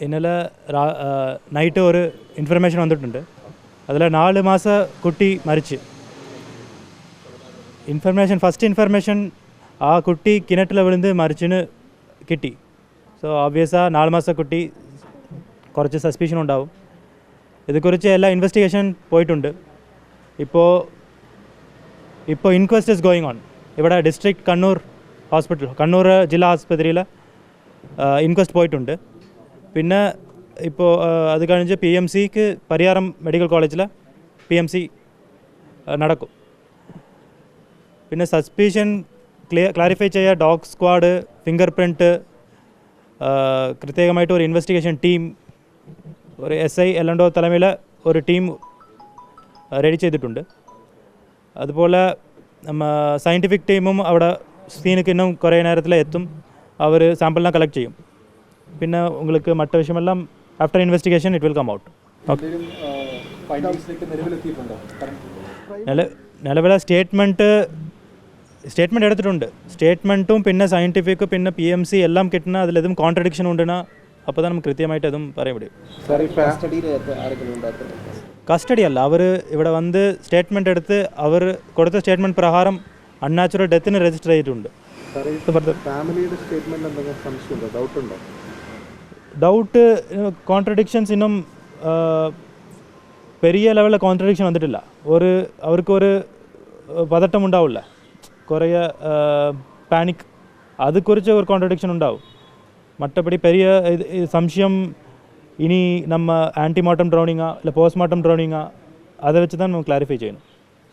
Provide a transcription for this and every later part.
ഇന്നലെ നൈറ്റ് ഒരു ഇൻഫർമേഷൻ വന്നിട്ടുണ്ട് അതിൽ നാല് മാസ കുട്ടി മരിച്ച് ഇൻഫർമേഷൻ ഫസ്റ്റ് ഇൻഫർമേഷൻ ആ കുട്ടി കിണറ്റിൽ വിളുന്ന് മരിച്ചിന് കിട്ടി സോ ഓബിയസ് ആ നാല് മാസ കുട്ടി കുറച്ച് സസ്പീഷൻ ഉണ്ടാവും ഇതേക്കുറിച്ച് എല്ലാ ഇൻവെസ്റ്റിഗേഷൻ പോയിട്ടുണ്ട് ഇപ്പോൾ ഇപ്പോൾ ഇൻക്വസ്റ്റ് ഇസ് ഗോയിങ് ഓൺ ഇവിടെ ഡിസ്ട്രിക്ട് കണ്ണൂർ ഹോസ്പിറ്റൽ കണ്ണൂർ ജില്ലാ ആസ്പത്രിയിൽ ഇൻക്വസ്റ്റ് പോയിട്ടുണ്ട് പിന്നെ ഇപ്പോൾ അത് കഴിഞ്ഞ് പി എം സിക്ക് പരിയാരം മെഡിക്കൽ കോളേജിൽ പി എം സി നടക്കും. പിന്നെ സസ്പീഷൻ ക്ലിയർ ക്ലാരിഫൈ ചെയ്യുക ഡോഗ് സ്ക്വാഡ് ഫിംഗർ പ്രിന്റ് പ്രത്യേകമായിട്ട് ഒരു ഇൻവെസ്റ്റിഗേഷൻ ടീം ഒരു എസ് ഐ എല്ലണ്ടോ തലമയിൽ ഒരു ടീം റെഡി ചെയ്തിട്ടുണ്ട്. അതുപോലെ നമ്മ സയന്റിഫിക് ടീമും അവിടെ സീനക്ക് ഇന്നും കുറേ നേരത്തിൽ എത്തും. അവർ സാമ്പിളിനെ കളക്ട് ചെയ്യും. പിന്നെ உங்களுக்கு മറ്റ വിഷയമെല്ലാം after investigation it will come out എന്തെങ്കിലും ഫൈൻഡിങ്സിലേക്ക് നിലവിലെത്തിയിട്ടുണ്ടോ നില നിലവിലെ സ്റ്റേറ്റ്മെൻറ്റ് സ്റ്റേറ്റ്മെൻറ്റ് എടുത്തിട്ടുണ്ട് സ്റ്റേറ്റ്മെൻറ്റും പിന്നെ സയൻറ്റിഫിക് പിന്നെ പി എം സി എല്ലാം കിട്ടുന്ന അതിലതും കോൺട്രഡിക്ഷൻ ഉണ്ടെന്ന അപ്പോൾ തന്നെ നമുക്ക് കൃത്യമായിട്ട് അതും പറയാൻ പറ്റും സാർ ഈ കസ്റ്റഡിയിൽ ആരെങ്കിലും ഉണ്ടാക്കുന്നത് കസ്റ്റഡി അല്ല അവർ ഇവിടെ വന്ന് സ്റ്റേറ്റ്മെൻറ്റ് എടുത്ത് അവർ കൊടുത്ത സ്റ്റേറ്റ്മെൻറ്റ് പ്രകാരം അൺനാച്ചുറൽ ഡെത്തിന് രജിസ്റ്റർ ചെയ്തിട്ടുണ്ട് സാർ ഈ ഫാമിലിയുടെ സ്റ്റേറ്റ്മെന്റ് എന്തെങ്കിലും സംശയമുണ്ടോ ഡൗട്ട് ഡൗട്ട് കോൺട്രഡിക്ഷൻസ് ഇന്നും പെരിയ ലെവലിലെ കോൺട്രഡിക്ഷൻ വന്നിട്ടില്ല. ഒരു അവർക്കൊരു ஒரு പതട്ടം ഉണ്ടാവില്ല. കുറേ പാനിക് അത് കുറിച്ച് ഒരു കോൺട്രഡിക്ഷൻ ഉണ്ടാവും. മറ്റപടി പെരിയ സംശയം ഇനി നമ്മ ആന്റിമോർട്ടം ഡ്രോണിങ്ങാ അല്ലെ പോസ്റ്റ്മോർട്ടം ഡ്രോണിങ്ങാ അതെ വെച്ച് തന്നെ നമ്മൾ ക്ലാരിഫൈ ചെയ്യണം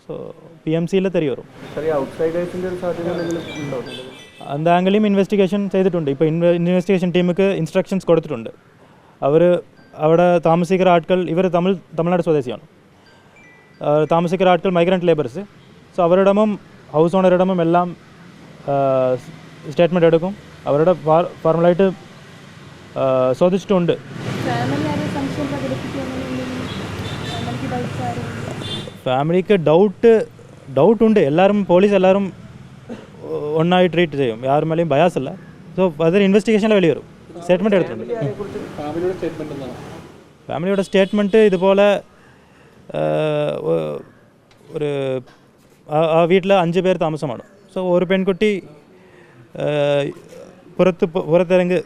സോ പി എം സിയിലെ തെറി വരും എന്താണെങ്കിലും ഇൻവെസ്റ്റിഗേഷൻ ചെയ്തിട്ടുണ്ട്. ഇപ്പോൾ ഇൻവെസ്റ്റിഗേഷൻ ടീമുക്ക് ഇൻസ്ട്രക്ഷൻസ് കൊടുത്തിട്ടുണ്ട്. അവർ അവിടെ താമസിക്കുന്ന ആട്കൾ ഇവർ തമിഴ് തമിഴ്നാട് സ്വദേശിയാണ്. താമസിക്കുന്ന ആട്കൾ മൈഗ്രന്റ് ലേബേഴ്സ് സോ അവരിടമും ഹൗസ് ഓണറിടമും എല്ലാം സ്റ്റേറ്റ്മെന്റ് എടുക്കും. അവരുടെ ഫോർമലായിട്ട് ചോദിച്ചിട്ടുണ്ട്. ഫാമിലി ഫാമിലിക്ക് ഡൗട്ട് ഡൗട്ട് ഉണ്ട് എല്ലാവരും പോലീസ് എല്ലാവരും ഒന്നായി ട്രീറ്റ് ചെയ്യും യാരും മേലെയും ബയാസ് അല്ല സോ അതൊരു ഇൻവെസ്റ്റിഗേഷനിൽ വെളി വരും സ്റ്റേറ്റ്മെന്റ് എടുത്തിട്ടുണ്ട് ഫാമിലിയുടെ സ്റ്റേറ്റ്മെന്റ് എന്താണ് ഫാമിലിയുടെ സ്റ്റേറ്റ്മെന്റ് ഇതുപോലെ ആ, ഒ- ഒരു ആ- ആ വീട്ടിൽ അഞ്ച് പേർ താമസമാണ് സോ ഒരു പെൺകുട്ടി ആ, പുറത്ത് പോ- പുറത്തിറങ്ങി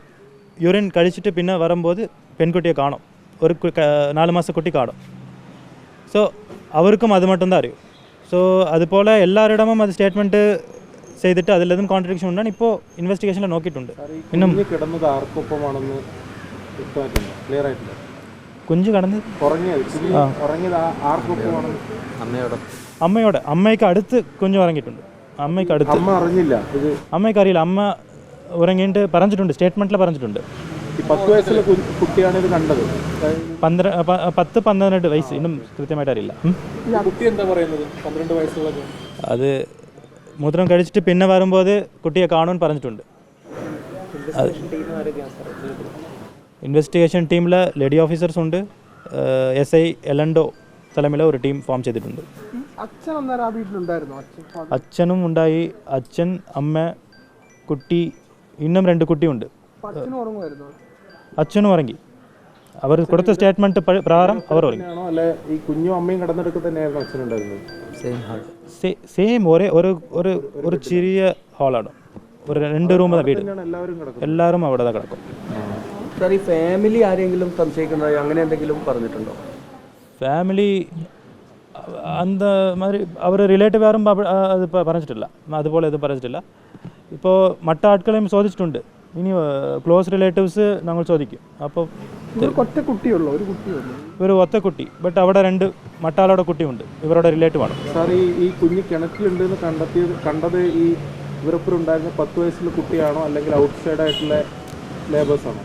യൂറിൻ കഴിച്ചിട്ട് പിന്നെ വരുമ്പോൾ പെൺകുട്ടിയെ കാണും ഒരു കു- ക- നാല് മാസ കുട്ടി കാണും സോ അവർക്കും അത് மட்டும்தான் അറിയും സോ അതുപോലെ എല്ലാവരുടെയും അത് സ്റ്റേറ്റ്മെൻറ്റ് ചെയ്തിട്ട് അതിലതും കോൺട്രഡിക്ഷൻ ഉണ്ടാണ് ഇപ്പോൾ ഇൻവെസ്റ്റിഗേഷനിൽ നോക്കിയിട്ടുണ്ട് സാർ ഈ കുഞ്ഞ് കിടന്നത് ആർക്കൊപ്പമാണെന്ന് വ്യക്തമായിട്ടുണ്ട് ക്ലിയർ ആയിട്ടില്ല കുഞ്ച് കടന്ന് ഉറങ്ങിയത് കുഞ്ഞ് ഉറങ്ങിയത് ആ- ആർക്കൊപ്പമാണെന്ന് അമ്മയോടെ അമ്മയ്ക്ക് അടുത്ത് കുഞ്ഞ് ഉറങ്ങിയിട്ടുണ്ട് അമ്മയ്ക്ക് അടുത്ത് അമ്മ അറിഞ്ഞില്ല ഇത് അമ്മയ്ക്ക് അറിയില്ല അമ്മ ഉറങ്ങിയിട്ട് പറഞ്ഞിട്ടുണ്ട് സ്റ്റേറ്റ്മെൻറ്റിൽ പറഞ്ഞിട്ടുണ്ട് ഈ പത്ത് വയസ്സുള്ള കുട്ടിയാണ് ഇത് കണ്ടത്. പത്ത് പന്ത്രണ്ട് വയസ്സ്. ഇന്നും കൃത്യമായിട്ട് അറിയില്ല. കുട്ടി എന്താ പറയുന്നത്? പന്ത്രണ്ട് വയസ്സുള്ള അത് മൂത്രം കഴിച്ചിട്ട് പിന്നെ വരുമ്പോൾ കുട്ടിയെ കാണുമെന്ന് പറഞ്ഞിട്ടുണ്ട്. ഇൻവെസ്റ്റിഗേഷൻ ടീമിൽ ലേഡി ഓഫീസേഴ്സ് ഉണ്ട്. എസ് ഐ എലൻഡോ തലമില ഒരു ടീം ഫോം ചെയ്തിട്ടുണ്ട്. അച്ഛനും ഉണ്ടായി. അച്ഛൻ അമ്മ കുട്ടി ഇന്നും രണ്ട് കുട്ടിയുണ്ട്. അച്ഛനും ഉറങ്ങുമായിരുന്നു? അച്ഛനും ഇറങ്ങി. അവർ കൊടുത്ത സ്റ്റേറ്റ്മെന്റ് പ്രകാരം അവർ ഈ കുഞ്ഞും അമ്മയും കടന്നെടുക്കുക തന്നെയായിരുന്നു അച്ഛനുണ്ടായിരുന്നത്? സെയിം ഒരേ ഒരു ഒരു ഒരു ചെറിയ ഹാളാണ് ഒരു രണ്ട് റൂമിലെ വീട്. എല്ലാവരും അവിടെ തന്നെ കിടക്കും. സാർ ഫാമിലി ആരെങ്കിലും സംശയിക്കുന്നതായി അങ്ങനെ എന്തെങ്കിലും പറഞ്ഞിട്ടുണ്ടോ? ഫാമിലി അന്ത മാതിരി അവർ റിലേറ്റീവ് ആരും അത് പറഞ്ഞിട്ടില്ല. അതുപോലെ ഇത് പറഞ്ഞിട്ടില്ല. ഇപ്പോൾ മറ്റ ആട്കളെയും ചോദിച്ചിട്ടുണ്ട്. ഇനി ക്ലോസ് റിലേറ്റീവ്സ് ഞങ്ങൾ ചോദിക്കും. അപ്പോൾ ഒറ്റ കുട്ടിയുള്ളൂ ഒരു കുട്ടിയുള്ളൂ. ഒരു ഒത്ത കുട്ടി ബട്ട് അവിടെ രണ്ട് മട്ടാലോടെ കുട്ടിയുണ്ട്. ഇവരുടെ റിലേറ്റീവ് ആണ്. സാർ ഈ ഈ കുഞ്ഞ് കിണറ്റിലുണ്ട് എന്ന് കണ്ടെത്തിയത് കണ്ടത് ഈ ഇവരൊപ്പം ഉണ്ടായിരുന്ന പത്ത് വയസ്സുള്ള കുട്ടിയാണോ അല്ലെങ്കിൽ ഔട്ട്സൈഡ് ആയിട്ടുള്ള ലേബേഴ്സ് ആണോ?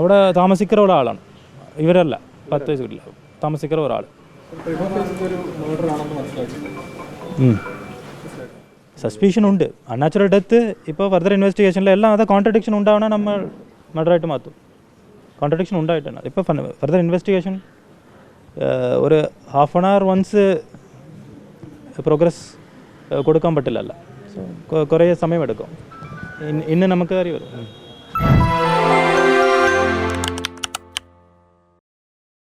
അവിടെ താമസിക്കുന്ന ഒരാളാണ് ഇവരല്ല പത്ത് വയസ്സ് കിട്ടില്ല താമസിക്കുന്ന ഒരാൾ ഒരു മർഡർ ആണെന്ന് മനസ്സിലാക്കി സസ്പീഷൻ ഉണ്ട്. അൺനാച്ചുറൽ ഡെത്ത് ഇപ്പോൾ ഫർദർ ഇൻവെസ്റ്റിഗേഷനിൽ എല്ലാം അത് കോൺട്രഡിക്ഷൻ ഉണ്ടാവണം നമ്മൾ മർഡറായിട്ട് മാറ്റും. കോൺട്രഡിക്ഷൻ ഉണ്ടായിട്ടാണ്. ഇപ്പോൾ ഫർദർ ഇൻവെസ്റ്റിഗേഷൻ ഒരു half an hour once progress കൊടുക്കാൻ പറ്റില്ലല്ല. സോ കുറേ സമയമെടുക്കും. ഇന്ന് ഇന്ന് നമുക്ക് അറിയാമല്ലോ